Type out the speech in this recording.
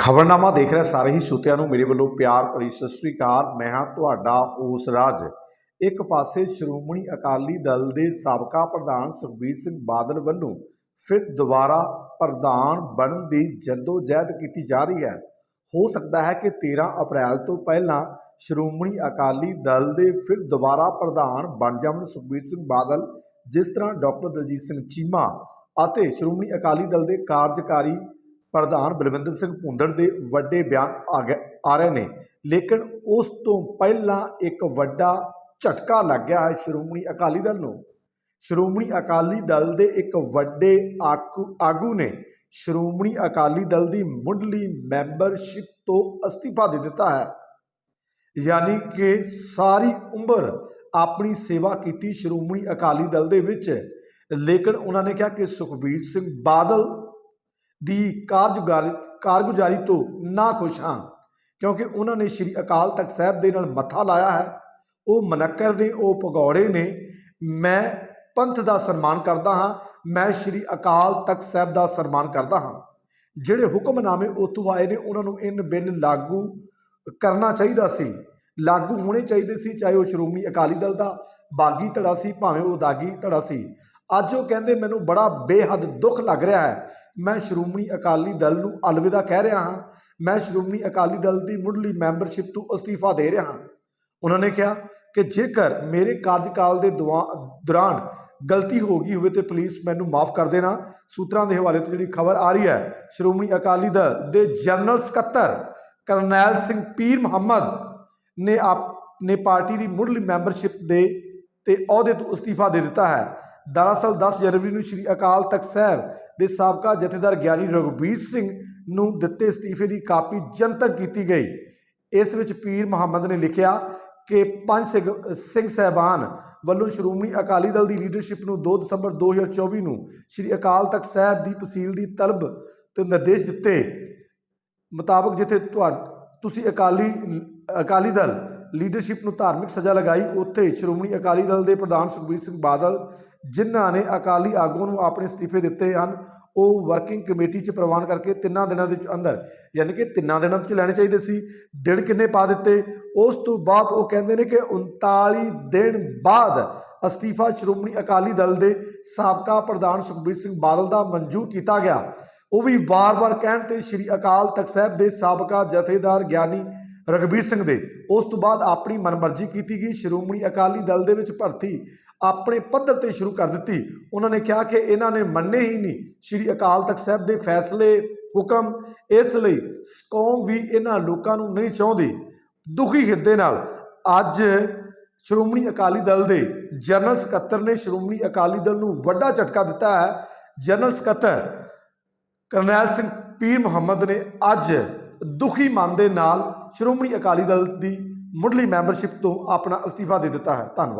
ਖਬਰਨਾਮਾ ਦੇਖ ਰਹੇ ਸਾਰੇ ਹੀ ਸਰੋਤਿਆਂ ਨੂੰ, ਮੇਰੇ ਵੱਲੋਂ ਪਿਆਰ ਭਰੀ ਸਤਿ ਸ੍ਰੀ ਅਕਾਲ। ਮੈਂ ਹਾਂ ਤੁਹਾਡਾ ਉਸ ਰਾਜ। ਇੱਕ ਪਾਸੇ ਸ਼੍ਰੋਮਣੀ ਅਕਾਲੀ ਦਲ ਦੇ ਸਾਬਕਾ ਪ੍ਰਧਾਨ ਸੁਖਬੀਰ ਸਿੰਘ ਬਾਦਲ ਵੱਲੋਂ ਫਿਰ ਦੁਬਾਰਾ ਪ੍ਰਧਾਨ ਬਣਨ ਦੀ ਜਹਿਦ ਕੀਤੀ ਜਾ ਰਹੀ ਹੈ। ਹੋ ਸਕਦਾ ਹੈ ਕਿ 13 ਅਪ੍ਰੈਲ ਤੋਂ ਪਹਿਲਾਂ ਸ਼੍ਰੋਮਣੀ ਅਕਾਲੀ ਦਲ ਦੇ ਫਿਰ ਦੁਬਾਰਾ ਪ੍ਰਧਾਨ ਬਣ ਜਾਣ ਸੁਖਬੀਰ ਸਿੰਘ ਬਾਦਲ, ਜਿਸ ਤਰ੍ਹਾਂ ਡਾਕਟਰ ਦਲਜੀਤ ਸਿੰਘ ਚੀਮਾ ਅਤੇ ਸ਼੍ਰੋਮਣੀ ਅਕਾਲੀ ਦਲ ਦੇ ਕਾਰਜਕਾਰੀ ਪ੍ਰਧਾਨ ਬਲਵਿੰਦਰ ਸਿੰਘ ਭੁੰਦੜ ਦੇ ਵੱਡੇ ਬਿਆਨ ਆ ਗਏ, ਆ ਰਹੇ ਨੇ। ਲੇਕਿਨ ਉਸ ਤੋਂ ਪਹਿਲਾਂ ਇੱਕ ਵੱਡਾ ਝਟਕਾ ਲੱਗ ਗਿਆ ਹੈ ਸ਼੍ਰੋਮਣੀ ਅਕਾਲੀ ਦਲ ਨੂੰ। ਸ਼੍ਰੋਮਣੀ ਅਕਾਲੀ ਦਲ ਦੇ ਇੱਕ ਵੱਡੇ ਆਗੂ ਆਗੂ ਨੇ ਸ਼੍ਰੋਮਣੀ ਅਕਾਲੀ ਦਲ ਦੀ ਮੁੱਢਲੀ ਮੈਂਬਰਸ਼ਿਪ ਤੋਂ ਅਸਤੀਫਾ ਦੇ ਦਿੱਤਾ ਹੈ। ਯਾਨੀ ਕਿ ਸਾਰੀ ਉਮਰ ਆਪਣੀ ਸੇਵਾ ਕੀਤੀ ਸ਼੍ਰੋਮਣੀ ਅਕਾਲੀ ਦਲ ਦੇ ਵਿੱਚ। ਲੇਕਿਨ ਉਹਨਾਂ ਨੇ ਕਿਹਾ ਕਿ ਸੁਖਬੀਰ ਸਿੰਘ ਬਾਦਲ ਦੀ ਕਾਰਜਗੁਜ਼ਾਰੀ ਕਾਰਗੁਜ਼ਾਰੀ ਤੋਂ ਨਾ ਖੁਸ਼ ਹਾਂ, ਕਿਉਂਕਿ ਉਹਨਾਂ ਨੇ ਸ੍ਰੀ ਅਕਾਲ ਤਖਤ ਸਾਹਿਬ ਦੇ ਨਾਲ ਮੱਥਾ ਲਾਇਆ ਹੈ। ਉਹ ਮਨੱਕਰ ਨੇ, ਉਹ ਭਗੌੜੇ ਨੇ। ਮੈਂ ਪੰਥ ਦਾ ਸਨਮਾਨ ਕਰਦਾ ਹਾਂ। ਮੈਂ ਸ੍ਰੀ ਅਕਾਲ ਤਖਤ ਸਾਹਿਬ ਦਾ ਸਨਮਾਨ ਕਰਦਾ ਹਾਂ। ਜਿਹੜੇ ਹੁਕਮਨਾਮੇ ਉੱਥੋਂ ਆਏ ਨੇ, ਉਹਨਾਂ ਨੂੰ ਇਨ ਬਿਨ ਲਾਗੂ ਕਰਨਾ ਚਾਹੀਦਾ ਸੀ। ਲਾਗੂ ਹੋਣੇ ਚਾਹੀਦੇ ਸੀ, ਚਾਹੇ ਉਹ ਸ਼੍ਰੋਮਣੀ ਅਕਾਲੀ ਦਲ ਦਾ ਬਾਗੀ ਧੜਾ ਸੀ, ਭਾਵੇਂ ਉਹ ਦਾਗੀ ਧੜਾ ਸੀ। ਅੱਜ ਉਹ ਕਹਿੰਦੇ, ਮੈਨੂੰ ਬੜਾ ਬੇਹੱਦ ਦੁੱਖ ਲੱਗ ਰਿਹਾ ਹੈ। ਮੈਂ ਸ਼੍ਰੋਮਣੀ ਅਕਾਲੀ ਦਲ ਨੂੰ ਅਲਵਿਦਾ ਕਹਿ ਰਿਹਾ ਹਾਂ। ਮੈਂ ਸ਼੍ਰੋਮਣੀ ਅਕਾਲੀ ਦਲ ਦੀ ਮੁੱਢਲੀ ਮੈਂਬਰਸ਼ਿਪ ਤੋਂ ਅਸਤੀਫਾ ਦੇ ਰਿਹਾ ਹਾਂ। ਉਹਨਾਂ ਨੇ ਕਿਹਾ ਕਿ ਜੇਕਰ ਮੇਰੇ ਕਾਰਜਕਾਲ ਦੇ ਦੁਆ- ਦੌਰਾਨ ਗਲਤੀ ਹੋ ਗਈ ਹੋਵੇ ਤੇ ਪੁਲਿਸ ਮੈਨੂੰ ਮਾਫ ਕਰ ਦੇਣਾ। ਸੂਤਰਾਂ ਦੇ ਹਵਾਲੇ ਤੋਂ ਜਿਹੜੀ ਖਬਰ ਆ ਰਹੀ ਹੈ, ਸ਼੍ਰੋਮਣੀ ਅਕਾਲੀ ਦਲ ਦੇ ਜਨਰਲ ਸਕੱਤਰ ਕਰਨੈਲ ਸਿੰਘ ਪੀਰ ਮੁਹੰਮਦ ਨੇ ਆਪ, ਨੇ ਪਾਰਟੀ ਦੀ ਮੁੱਢਲੀ ਮੈਂਬਰਸ਼ਿਪ ਦੇ, ਤੇ ਅਹੁਦੇ ਤੋਂ ਅਸਤੀਫਾ ਦੇ ਦਿੱਤਾ ਹੈ। ਦਰਅਸਲ 10 ਜਨਵਰੀ ਨੂੰ ਸ੍ਰੀ ਅਕਾਲ ਤਖਤ ਸਾਹਿਬ ਦੇ ਸਾਬਕਾ ਜਥੇਦਾਰ ਗਿਆਨੀ ਰਘਬੀਰ ਸਿੰਘ ਨੂੰ ਦਿੱਤੇ ਅਸਤੀਫੇ ਦੀ ਕਾਪੀ ਜਨਤਕ ਕੀਤੀ ਗਈ। ਇਸ ਵਿੱਚ ਪੀਰ ਮੁਹੰਮਦ ਨੇ ਲਿਖਿਆ ਕਿ ਪੰਜ ਸਿੰਘ ਸਿੰਘ ਸਹਿਬਾਨ ਵੱਲੋਂ ਸ਼੍ਰੋਮਣੀ ਅਕਾਲੀ ਦਲ ਦੀ ਲੀਡਰਸ਼ਿਪ ਨੂੰ 2 ਦਸੰਬਰ 2024 ਨੂੰ ਸ੍ਰੀ ਅਕਾਲ ਤਖਤ ਸਾਹਿਬ ਦੀ ਤਹਿਸੀਲ ਦੀ ਤਲਬ ਤੇ ਨਿਰਦੇਸ਼ ਦਿੱਤੇ ਮੁਤਾਬਕ ਜਿੱਥੇ ਤੁਹਾ, ਤੁਸੀਂ ਅਕਾਲੀ ਅਕਾਲੀ ਦਲ ਲੀਡਰਸ਼ਿਪ ਨੂੰ ਧਾਰਮਿਕ ਸਜ਼ਾ ਲਗਾਈ, ਉੱਥੇ ਸ਼੍ਰੋਮਣੀ ਅਕਾਲੀ ਦਲ ਦੇ ਪ੍ਰਧਾਨ ਸੁਖਬੀਰ ਸਿੰਘ ਬਾਦਲ ਜਿਨ੍ਹਾਂ ਨੇ ਅਕਾਲੀ ਆਗੂ ਨੂੰ ਆਪਣੇ ਅਸਤੀਫੇ ਦਿੱਤੇ ਹਨ, ਉਹ ਵਰਕਿੰਗ ਕਮੇਟੀ 'ਚ ਪ੍ਰਵਾਨ ਕਰਕੇ ਤਿੰਨਾਂ ਦਿਨਾਂ ਦੇ ਅੰਦਰ, ਯਾਨੀ ਕਿ ਤਿੰਨਾਂ ਦਿਨਾਂ 'ਚ ਲੈਣੇ ਚਾਹੀਦੇ ਸੀ, ਦਿਨ ਕਿੰਨੇ ਪਾ ਦਿੱਤੇ? ਉਸ ਤੋਂ ਬਾਅਦ ਉਹ ਕਹਿੰਦੇ ਨੇ ਕਿ 39 ਦਿਨ ਬਾਅਦ ਅਸਤੀਫਾ ਸ਼੍ਰੋਮਣੀ ਅਕਾਲੀ ਦਲ ਦੇ ਸਾਬਕਾ ਪ੍ਰਧਾਨ ਸੁਖਬੀਰ ਸਿੰਘ ਬਾਦਲ ਦਾ ਮਨਜ਼ੂਰ ਕੀਤਾ ਗਿਆ। ਉਹ ਵੀ ਵਾਰ-ਵਾਰ ਕਹਿਣ ਤੇ ਸ੍ਰੀ ਅਕਾਲ ਤਖਤ ਸਾਹਿਬ ਦੇ ਸਾਬਕਾ ਜਥੇਦਾਰ ਗਿਆਨੀ ਰਗਬੀਰ ਸਿੰਘ ਦੇ। ਉਸ ਤੋਂ ਬਾਅਦ ਆਪਣੀ ਮਨਮਰਜ਼ੀ ਕੀਤੀ ਗਈ। ਸ਼੍ਰੋਮਣੀ ਅਕਾਲੀ ਦਲ ਦੇ ਵਿੱਚ ਭਰਤੀ ਆਪਣੇ ਪੱਧਰ ਤੇ ਸ਼ੁਰੂ ਕਰ ਦਿੱਤੀ। ਉਹਨਾਂ ਨੇ ਕਿਹਾ ਕਿ ਇਹਨਾਂ ਨੇ ਮੰਨੇ ਹੀ ਨਹੀਂ। ਸ੍ਰੀ ਅਕਾਲ ਤਖਤ ਸਾਹਿਬ ਦੇ ਫੈਸਲੇ, ਹੁਕਮ, ਇਸ ਲਈ ਕੌਮ ਵੀ ਇਹਨਾਂ ਲੋਕਾਂ ਨੂੰ ਨਹੀਂ ਚਾਹੁੰਦੀ। ਦੁਖੀ ਹਿਰਦੇ ਨਾਲ ਅੱਜ ਸ਼੍ਰੋਮਣੀ ਅਕਾਲੀ ਦਲ ਦੇ ਜਨਰਲ ਸਕੱਤਰ ਨੇ ਸ਼੍ਰੋਮਣੀ ਅਕਾਲੀ ਦਲ ਨੂੰ ਵੱਡਾ ਝਟਕਾ ਦਿੱਤਾ ਹੈ। ਜਨਰਲ ਸਕੱਤਰ ਕਰਨੈਲ ਸਿੰਘ ਪੀਰ ਮੁਹੰਮਦ ਨੇ ਅੱਜ ਦੁਖੀ ਮਨ ਦੇ ਨਾਲ ਸ਼੍ਰੋਮਣੀ ਅਕਾਲੀ ਦਲ ਦੀ ਮੁੱਢਲੀ ਮੈਂਬਰਸ਼ਿਪ ਤੋਂ ਆਪਣਾ ਅਸਤੀਫਾ ਦੇ ਦਿੱਤਾ ਹੈ। ਧੰਨਵਾਦ।